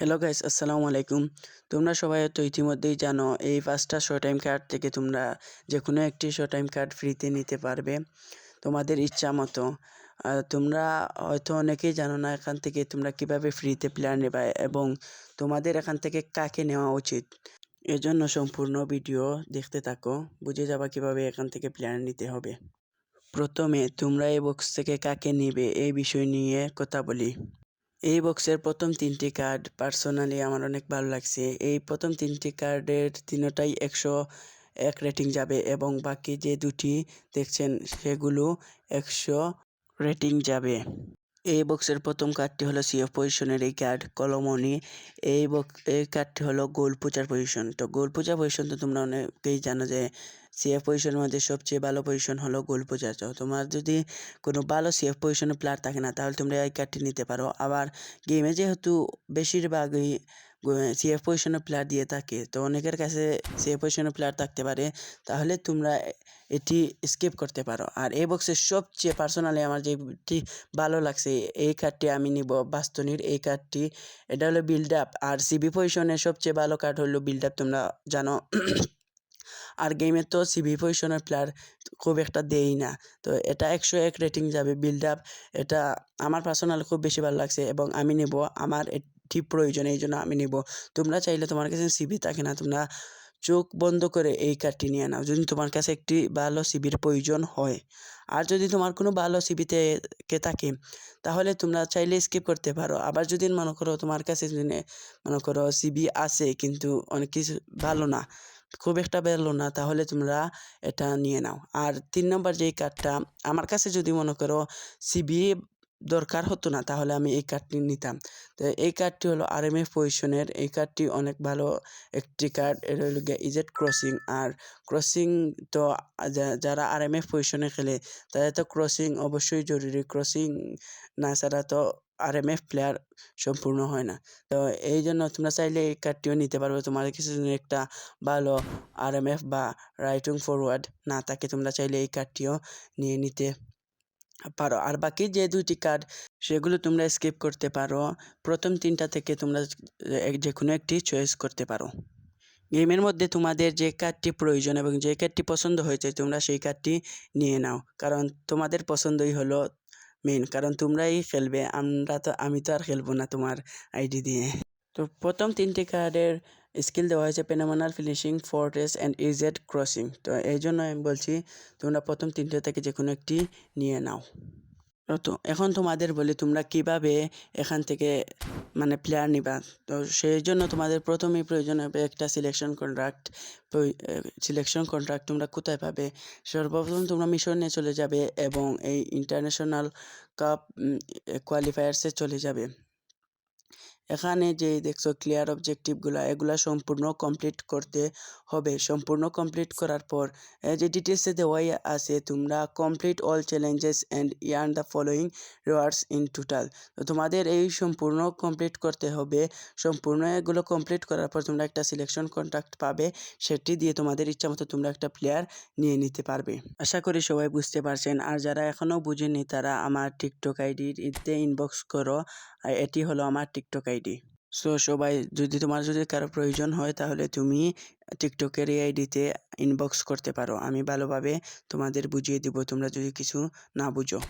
Hello guys আসসালামু আলাইকুম তোমরা সবাই তো ইতিমধ্যেই জানো, এই পাঁচটা শো টাইম কার্ড থেকে তোমরা যে কোনো একটি শো টাইম কার্ড ফ্রিতে নিতে পারবে তোমাদের ইচ্ছা মতো। তোমরা হয়তো অনেকেই জানো না এখান থেকে তোমরা কীভাবে ফ্রিতে প্লেয়ার নেবে এবং তোমাদের এখান থেকে কাকে নেওয়া উচিত। এজন্য সম্পূর্ণ ভিডিও দেখতে থাকো, বুঝে যাবা কীভাবে এখান থেকে প্লেয়ার নিতে হবে। প্রথমে তোমরা এই বক্স থেকে কাকে নেবে এই বিষয় নিয়ে কথা বলি। এই বক্সের প্রথম তিনটি কার্ড পার্সোনালি আমার অনেক ভালো লাগছে। এই প্রথম তিনটি কার্ডের তিনটাই একশো এক রেটিং যাবে এবং বাকি যে দুটি দেখছেন সেগুলো একশো রেটিং যাবে। এই বক্সের প্রথম কার্ডটি হলো সিএফ পজিশনের এই কার্ড কলমনি এই বক্স এই কার্ডটি হলো গোল পূজার পজিশন তো গোল পূজা পজিশন তো তোমরা অনেকেই জানো যে সিএফ পজিশনের মধ্যে সবচেয়ে ভালো পজিশন হলো গোল পূজা। তো তোমার যদি কোনো ভালো সিএফ পজিশনের প্লেয়ার থাকে না, তাহলে তোমরা এই কার্ডটি নিতে পারো। আবার গেমে যেহেতু বেশিরভাগই সিএফ পজিশনের প্লেয়ার দিয়ে থাকে তো অনেকের কাছে সিএফ পজিশনের প্লেয়ার থাকতে পারে তাহলে তোমরা এটি স্কিপ করতে পারো আর এই বক্সের সবচেয়ে পার্সোনালি আমার যেটি ভালো লাগছে এই কার্ডটি আমি নিব বাস্তনির এই কার্ডটি এটা হলো বিল্ড আপ আর সিবি পজিশনের সবচেয়ে ভালো কার্ড হলো বিল্ড আপ তোমরা জানো আর গেমে তো সিবি পজিশনের প্লেয়ার খুব একটা দেই না তো এটা একশো এক রেটিং যাবে বিল্ড আপ এটা আমার পার্সোনাল খুব বেশি ভালো লাগছে এবং আমি নেব আমার এটি প্রয়োজন, এই জন্য আমি নেব। তোমরা চাইলে তোমার কাছে সিবি থাকে না, তোমরা চোখ বন্ধ করে এই কার্ডটি নিয়ে নাও। যদি তোমার কাছে একটি ভালো সিবির প্রয়োজন হয়, আর যদি তোমার কোনো ভালো সিবিতে কে থাকে, তাহলে তোমরা চাইলে স্কিপ করতে পারো। আবার যদি মনে করো তোমার কাছে মনে করো সিবি আছে, কিন্তু অনেক কিছু ভালো না, খুব একটা ভালো না, তাহলে তোমরা এটা নিয়ে নাও। আর তিন নম্বর যেই কার্ডটা, আমার কাছে যদি মনে করো সিবি দরকার হতো না, তাহলে আমি এই কার্ডটি নিতাম। তো এই কার্ডটি হলো আর এম এফ পজিশনের এই কার্ডটি অনেক ভালো একটি কার্ড এটা হলো গিয়ে ইজেট ক্রসিং আর ক্রসিং তো যারা আর এম এফ পজিশনে খেলে, তাদের তো ক্রসিং অবশ্যই জরুরি। ক্রসিং না ছাড়া তো আর এম এফ প্লেয়ার সম্পূর্ণ হয় না। তো এই জন্য তোমরা চাইলে এই কার্ডটিও নিতে পারবে। তোমার কিছু একটা ভালো আর এম এফ বা রাইটিং ফরওয়ার্ড না থাকে, তোমরা চাইলে এই কার্ডটিও নিয়ে নিতে পারো। আর বাকি যে দুইটি কার্ড সেগুলো তোমরা স্কিপ করতে পারো। প্রথম তিনটা থেকে তোমরা যে কোনো একটি চয়েস করতে পারো। গেমের মধ্যে তোমাদের যে কার্ডটি প্রয়োজন এবং যে কার্ডটি পছন্দ হয়েছে, তোমরা সেই কার্ডটি নিয়ে নাও। কারণ তোমাদের পছন্দই হলো মেন কারণ তোমরাই খেলবে। আমরা তো, আমি তো আর খেলব না তোমার আইডি দিয়ে। তো প্রথম তিনটি কার্ডের স্কিল দেওয়া হয়েছে পেনামানাল ফিনিশিং ফোর্টেস অ্যান্ড ইজেড ক্রসিং তো এই জন্য আমি বলছি, তোমরা প্রথম তিনটে থেকে যে কোনো একটি নিয়ে নাও। তো এখন তোমাদের বলি, তোমরা কীভাবে এখান থেকে মানে প্লেয়ার নিবা? তো, সেই জন্য তোমাদের প্রথমেই প্রয়োজন হবে একটা সিলেকশন কন্ট্রাক্ট সিলেকশন কন্ট্রাক্ট তোমরা কোথায় পাবে? সর্বপ্রথম তোমরা মিশনে চলে যাবে এবং এই ইন্টারন্যাশনাল কাপ কোয়ালিফায়ার্সে চলে যাবে। এখানে যে দেখছ ক্লিয়ার অবজেক্টিভগুলো এগুলা সম্পূর্ণ কমপ্লিট করতে হবে। সম্পূর্ণ কমপ্লিট করার পর যে ডিটেলসে দেওয়াই আছে, তোমরা complete all challenges and earn the following rewards in total তো তোমাদের এই সম্পূর্ণ কমপ্লিট করতে হবে। সম্পূর্ণ এগুলো কমপ্লিট করার পর তোমরা একটা সিলেকশন কন্ট্রাক্ট পাবে। সেটি দিয়ে তোমাদের ইচ্ছা মতো তোমরা একটা প্লেয়ার নিয়ে নিতে পারবে। আশা করি সবাই বুঝতে পারছেন। আর যারা এখনও বুঝেনি তারা আমার টিকটক আইডিতে ইনবক্স করো। এটি হলো আমার টিকটক আইডি। সো সবাই যদি তোমার যদি কারও প্রয়োজন হয় তাহলে তুমি টিকটকের এই আইডিতে ইনবক্স করতে পারো। আমি ভালোভাবে তোমাদের বুঝিয়ে দিব, তোমরা যদি কিছু না বুঝো।